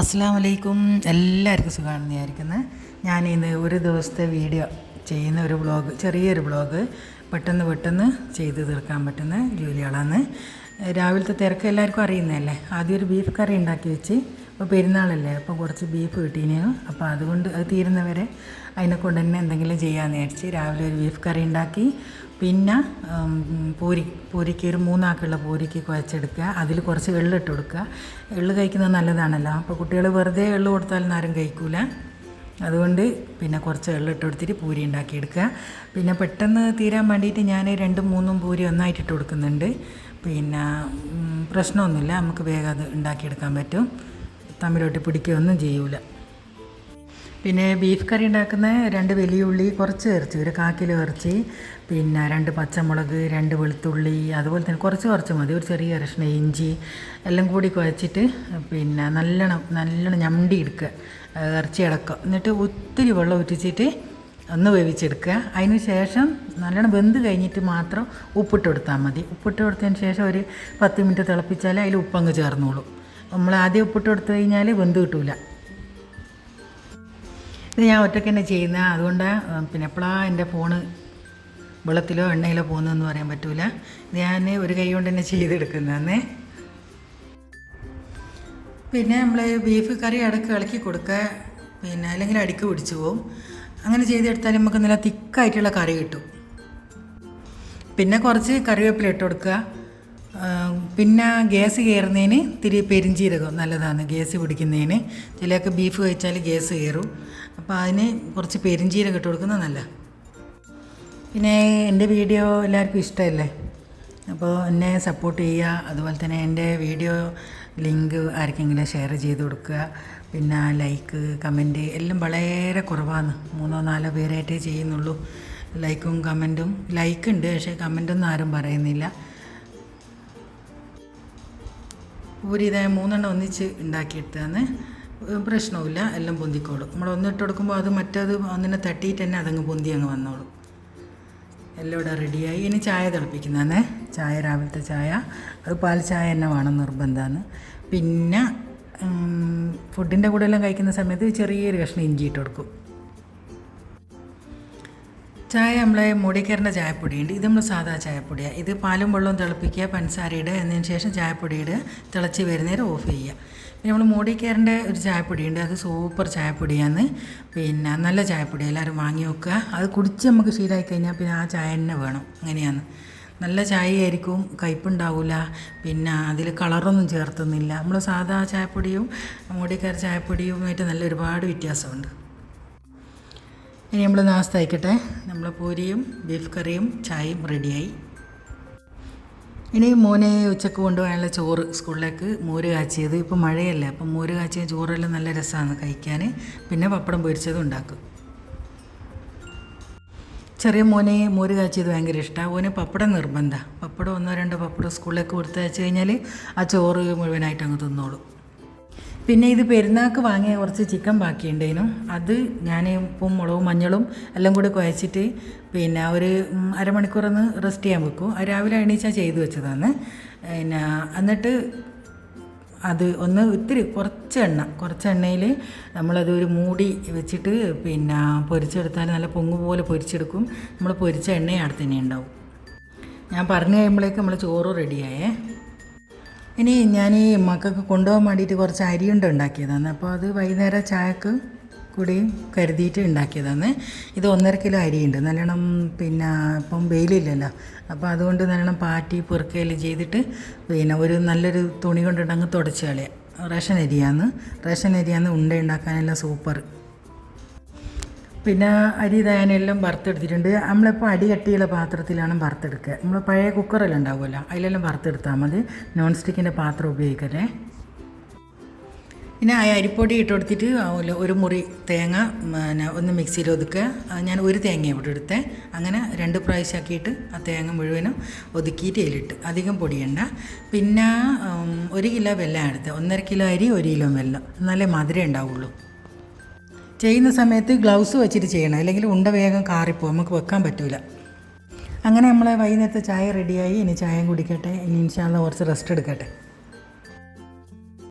അസ്സാം വലൈക്കും എല്ലാവർക്കും സുഖമാണെന്ന് വിചാരിക്കുന്നത് ഞാനിന്ന് ഒരു ദിവസത്തെ വീഡിയോ ചെയ്യുന്ന ഒരു ബ്ലോഗ് ചെറിയൊരു ബ്ലോഗ് പെട്ടെന്ന് പെട്ടെന്ന് ചെയ്ത് തീർക്കാൻ പറ്റുന്ന ജോലികളാണ്. രാവിലത്തെ തിരക്ക് എല്ലാവർക്കും അറിയുന്നതല്ലേ? ആദ്യം ഒരു ബീഫ് കറി ഉണ്ടാക്കി വെച്ച് അപ്പോൾ പെരുന്നാളല്ലേ? അപ്പോൾ കുറച്ച് ബീഫ് കിട്ടീനു. അപ്പോൾ അതുകൊണ്ട് അത് തീരുന്നവരെ അതിനെ കൊണ്ട് തന്നെ എന്തെങ്കിലും ചെയ്യാമെന്ന് വിചാരിച്ച് രാവിലെ ഒരു ബീഫ് കറി ഉണ്ടാക്കി പിന്നെ പൂരി പൂരിക്ക് ഒരു മൂന്നാക്കുള്ള പൂരിക്ക് കുഴച്ചെടുക്കുക. അതിൽ കുറച്ച് എള്ളിട്ട് കൊടുക്കുക. എള്ള് കഴിക്കുന്നത് നല്ലതാണല്ലോ. അപ്പോൾ കുട്ടികൾ വെറുതെ എള്ള് കൊടുത്താലൊന്നും ആരും കഴിക്കൂല. അതുകൊണ്ട് പിന്നെ കുറച്ച് എള്ളിട്ട് കൊടുത്തിട്ട് പൂരി ഉണ്ടാക്കിയെടുക്കുക. പിന്നെ പെട്ടെന്ന് തീരാൻ വേണ്ടിയിട്ട് ഞാൻ രണ്ടും മൂന്നും പൂരി ഒന്നായിട്ട് ഇട്ട് കൊടുക്കുന്നുണ്ട്. പിന്നെ പ്രശ്നമൊന്നുമില്ല. നമുക്ക് വേഗം അത് ഉണ്ടാക്കിയെടുക്കാൻ പറ്റും. തമ്മിലോട്ട് പിടിക്കുകയൊന്നും ചെയ്യൂല. പിന്നെ ബീഫ് കറി ഉണ്ടാക്കുന്ന രണ്ട് വലിയ ഉള്ളി കുറച്ച് ഇറച്ചി ഒരു കാക്കിൽ ഇറച്ചി പിന്നെ രണ്ട് പച്ചമുളക് രണ്ട് വെളുത്തുള്ളി അതുപോലെ തന്നെ കുറച്ച് കുറച്ച് മതി. ഒരു ചെറിയ കഷ്ണ ഇഞ്ചി എല്ലാം കൂടി കുഴച്ചിട്ട് പിന്നെ നല്ലോണം നല്ലോണം ഞണ്ടി എടുക്കുക. ഇറച്ചി അടക്കം എന്നിട്ട് ഒത്തിരി വെള്ളം ഒറ്റിച്ചിട്ട് ഒന്ന് വേവിച്ചെടുക്കുക. അതിന് ശേഷം നല്ലോണം വെന്ത് കഴിഞ്ഞിട്ട് മാത്രം ഉപ്പിട്ട് കൊടുത്താൽ മതി. ഉപ്പിട്ട് കൊടുത്തതിന് ശേഷം ഒരു പത്ത് മിനിറ്റ് തിളപ്പിച്ചാൽ അതിൽ ഉപ്പങ്ങ് ചേർന്നോളൂ. നമ്മൾ ആദ്യം ഉപ്പിട്ട് കൊടുത്തു കഴിഞ്ഞാൽ വെന്ത് കിട്ടൂല. ഇത് ഞാൻ ഒറ്റയ്ക്ക് തന്നെ ചെയ്യുന്ന അതുകൊണ്ട് പിന്നെ എപ്പോഴാണ് എന്റെ ഫോണ് വെള്ളത്തിലോ എണ്ണയിലോ പോകുന്നതെന്ന് പറയാൻ പറ്റൂല. ഇത് ഞാൻ ഒരു കൈ കൊണ്ട് തന്നെ ചെയ്തെടുക്കുന്നതെന്നേ. പിന്നെ നമ്മൾ ബീഫ് കറി അടക്ക് ഇളക്കി കൊടുക്കുക പിന്നെ അല്ലെങ്കിൽ അടിക്ക് പിടിച്ചു പോവും. അങ്ങനെ ചെയ്തെടുത്താൽ നമുക്ക് നല്ല തിക്കായിട്ടുള്ള കറി കിട്ടും. പിന്നെ കുറച്ച് കറിവേപ്പില ഇട്ട് കൊടുക്കുക പിന്നെ ഗ്യാസ് കയറുന്നതിന് തിരി പെരിഞ്ചീരകം നല്ലതാണ് ഗ്യാസ് പിടിക്കുന്നതിന്. ചിലയൊക്കെ ബീഫ് കഴിച്ചാൽ ഗ്യാസ് കയറും. അപ്പോൾ അതിന് കുറച്ച് പെരിഞ്ചീരകം ഇട്ട് കൊടുക്കുന്നത് നല്ല പിന്നെ എന്റെ വീഡിയോ എല്ലാവർക്കും ഇഷ്ടമല്ലേ? അപ്പോൾ എന്നെ സപ്പോർട്ട് ചെയ്യുക. അതുപോലെ തന്നെ എന്റെ വീഡിയോ ലിങ്ക് ആർക്കെങ്കിലും ഷെയർ ചെയ്ത് കൊടുക്കുക. പിന്നെ ലൈക്ക് കമന്റ് എല്ലാം വളരെ കുറവാണ്. മൂന്നോ നാലോ പേരായിട്ടേ ചെയ്യുന്നുള്ളൂ. ലൈക്കും കമന്റും ലൈക്ക് ഉണ്ട് പക്ഷേ കമന്റൊന്നും ആരും പറയുന്നില്ല. പൂരി ഇതേ മൂന്നെണ്ണം ഒന്നിച്ച് ഉണ്ടാക്കിയെടുത്താണ് പ്രശ്നവുമില്ല. എല്ലാം പൊന്തിക്കോളും. നമ്മൾ ഒന്നിട്ട് കൊടുക്കുമ്പോൾ അത് മറ്റേത് ഒന്നിനെ തട്ടിയിട്ട് തന്നെ അതങ്ങ് പൊന്തി അങ്ങ് വന്നോളും. എല്ലാം ഇവിടെ റെഡിയായി. ഇനി ചായ തിളപ്പിക്കുന്നതാണ്. ചായ രാവിലത്തെ ചായ. അത് പാൽ ചായ തന്നെ വേണം നിർബന്ധമാണ്. പിന്നെ ഫുഡിന്റെ കൂടെ എല്ലാം കഴിക്കുന്ന സമയത്ത് ചെറിയൊരു കഷ്ണം ഇഞ്ചി ഇട്ട് കൊടുക്കും. ചായ നമ്മളെ മുടിക്കറിന്റെ ചായപ്പൊടിയുണ്ട്. ഇത് നമ്മൾ സാധാ ചായപ്പൊടിയാണ് ഇത് പാലും വെള്ളവും തിളപ്പിക്കുക പഞ്ചസാര ഇടുക എന്നതിന് ശേഷം ചായപ്പൊടി ഇടുക തിളച്ച് വരുന്നേരം ഓഫ് ചെയ്യുക. പിന്നെ നമ്മൾ മോഡിക്കെയറിന്റെ ഒരു ചായപ്പൊടിയുണ്ട്. അത് സൂപ്പർ ചായപ്പൊടിയാണ് പിന്നെ നല്ല ചായപ്പൊടി എല്ലാവരും വാങ്ങി വെക്കുക. അത് കുടിച്ച് നമുക്ക് ശീലമായി കഴിഞ്ഞാൽ പിന്നെ ആ ചായ തന്നെ വേണം. അങ്ങനെയാണ്. നല്ല ചായയായിരിക്കും. കയ്പുണ്ടാവില്ല പിന്നെ അതിൽ കളറൊന്നും ചേർത്തുന്നില്ല. നമ്മൾ സാധാ ചായപ്പൊടിയും മോഡിക്കയർ ചായപ്പൊടിയുമായിട്ട് നല്ല ഒരുപാട് വ്യത്യാസമുണ്ട്. ഇനി നമ്മൾ ആയിക്കട്ടെ. നമ്മൾ പൂരിയും ബീഫ് കറിയും ചായയും റെഡിയായി ഇനി മോനെ ഉച്ചയ്ക്ക് കൊണ്ടുപോകാനുള്ള ചോറ് സ്കൂളിലേക്ക് മോര് കാച്ചിയത്. ഇപ്പോൾ മഴയല്ലേ അപ്പം മോര് കാച്ചിയ ചോറെല്ലാം നല്ല രസമാണ് കഴിക്കാൻ പിന്നെ പപ്പടം പൊരിച്ചതും ഉണ്ടാക്കും. ചെറിയ മോനെ മോര് കാച്ചിയത് ഭയങ്കര ഇഷ്ടമാണ് ഓന് പപ്പടം നിർബന്ധമാണ് പപ്പടം ഒന്നോ രണ്ടോ പപ്പടം സ്കൂളിലേക്ക് കൊടുത്തയച്ചു കഴിഞ്ഞാൽ ആ ചോറ് മുഴുവനായിട്ട് അങ്ങ് തിന്നോളും. പിന്നെ ഇത് പെരുന്നാക്ക് വാങ്ങിയ കുറച്ച് ചിക്കൻ ബാക്കിയുണ്ടേനു അത് ഞാൻ ഉപ്പും മുളകും മഞ്ഞളും എല്ലാം കൂടി കുഴച്ചിട്ട് പിന്നെ ഒരു അരമണിക്കൂറൊന്ന് റെസ്റ്റ് ചെയ്യാൻ വെക്കും. രാവിലെ എണീച്ചാൽ ചെയ്തു വെച്ചതാണ് പിന്നെ എന്നിട്ട് അത് ഒന്ന് ഇത്തിരി കുറച്ച് എണ്ണ കുറച്ച് എണ്ണയിൽ നമ്മളത് ഒരു മൂടി വെച്ചിട്ട് പിന്നെ പൊരിച്ചെടുത്താൽ നല്ല പൊങ്ങ് പോലെ പൊരിച്ചെടുക്കും. നമ്മൾ പൊരിച്ച എണ്ണയും അടുത്ത് തന്നെ ഉണ്ടാവും. ഞാൻ പറഞ്ഞു കഴിയുമ്പോഴേക്ക് നമ്മൾ ചോറ് റെഡിയായേ ഇനി ഞാൻ ഈ മക്കൾക്ക് കൊണ്ടുപോകാൻ വേണ്ടിയിട്ട് കുറച്ച് അരിയുണ്ട ഉണ്ടാക്കിയതാണ് അപ്പോൾ അത് വൈകുന്നേരം ചായക്ക് കൂടി കരുതിയിട്ട് ഉണ്ടാക്കിയതാണ് ഇത് ഒന്നര കിലോ അരിയുണ്ട്. നല്ലോണം പിന്നെ ഇപ്പം വെയിലില്ലല്ലോ. അപ്പോൾ അതുകൊണ്ട് നല്ലോണം പാറ്റി പെറുക്കയെല്ലാം ചെയ്തിട്ട് പിന്നെ ഒരു നല്ലൊരു തുണി കൊണ്ടിട്ട് അങ്ങ് തുടച്ച് കളയാം. റേഷൻ അരിയാന്ന്. റേഷൻ അരിയാന്ന് ഉണ്ട ഉണ്ടാക്കാനെല്ലാം സൂപ്പർ. പിന്നെ അരി ഇതായാനെല്ലാം വറുത്തെടുത്തിട്ടുണ്ട്. നമ്മളിപ്പോൾ അടി കട്ടിയുള്ള പാത്രത്തിലാണ് വറുത്തെടുക്കുക. നമ്മൾ പഴയ കുക്കറെല്ലാം ഉണ്ടാവുമല്ലോ? അതിലെല്ലാം വറുത്തെടുത്താൽ മതി. നോൺ സ്റ്റിക്കിന്റെ പാത്രം ഉപയോഗിക്കട്ടെ പിന്നെ ആ അരിപ്പൊടി ഇട്ട് കൊടുത്തിട്ട് ഒരു മുറി തേങ്ങ പിന്നെ ഒന്ന് മിക്സിയിൽ ഒതുക്കുക. ഞാൻ ഒരു തേങ്ങ ഇവിടെ എടുത്തേ. അങ്ങനെ രണ്ട് പ്രാവശ്യമാക്കിയിട്ട് ആ തേങ്ങ മുഴുവനും ഒതുക്കിയിട്ട് അതിലിട്ട് അധികം പൊടിയണ്ട. പിന്നെ ഒരു കിലോ വെല്ലം എടുത്ത് ഒന്നര കിലോ അരി ഒരു കിലോ വെല്ലം എന്നാലേ മധുരം ഉണ്ടാവുള്ളൂ. ചെയ്യുന്ന സമയത്ത് ഗ്ലൗസ് വെച്ചിട്ട് ചെയ്യണം. അല്ലെങ്കിൽ ഉണ്ട വേഗം കാറിപ്പോവും. നമുക്ക് വെക്കാൻ പറ്റില്ല അങ്ങനെ നമ്മളെ വൈകുന്നേരത്തെ ചായ റെഡിയായി ഇനി ചായയും കുടിക്കട്ടെ. ഇനി ഇൻഷാല്ല കുറച്ച് റെസ്റ്റ് എടുക്കട്ടെ.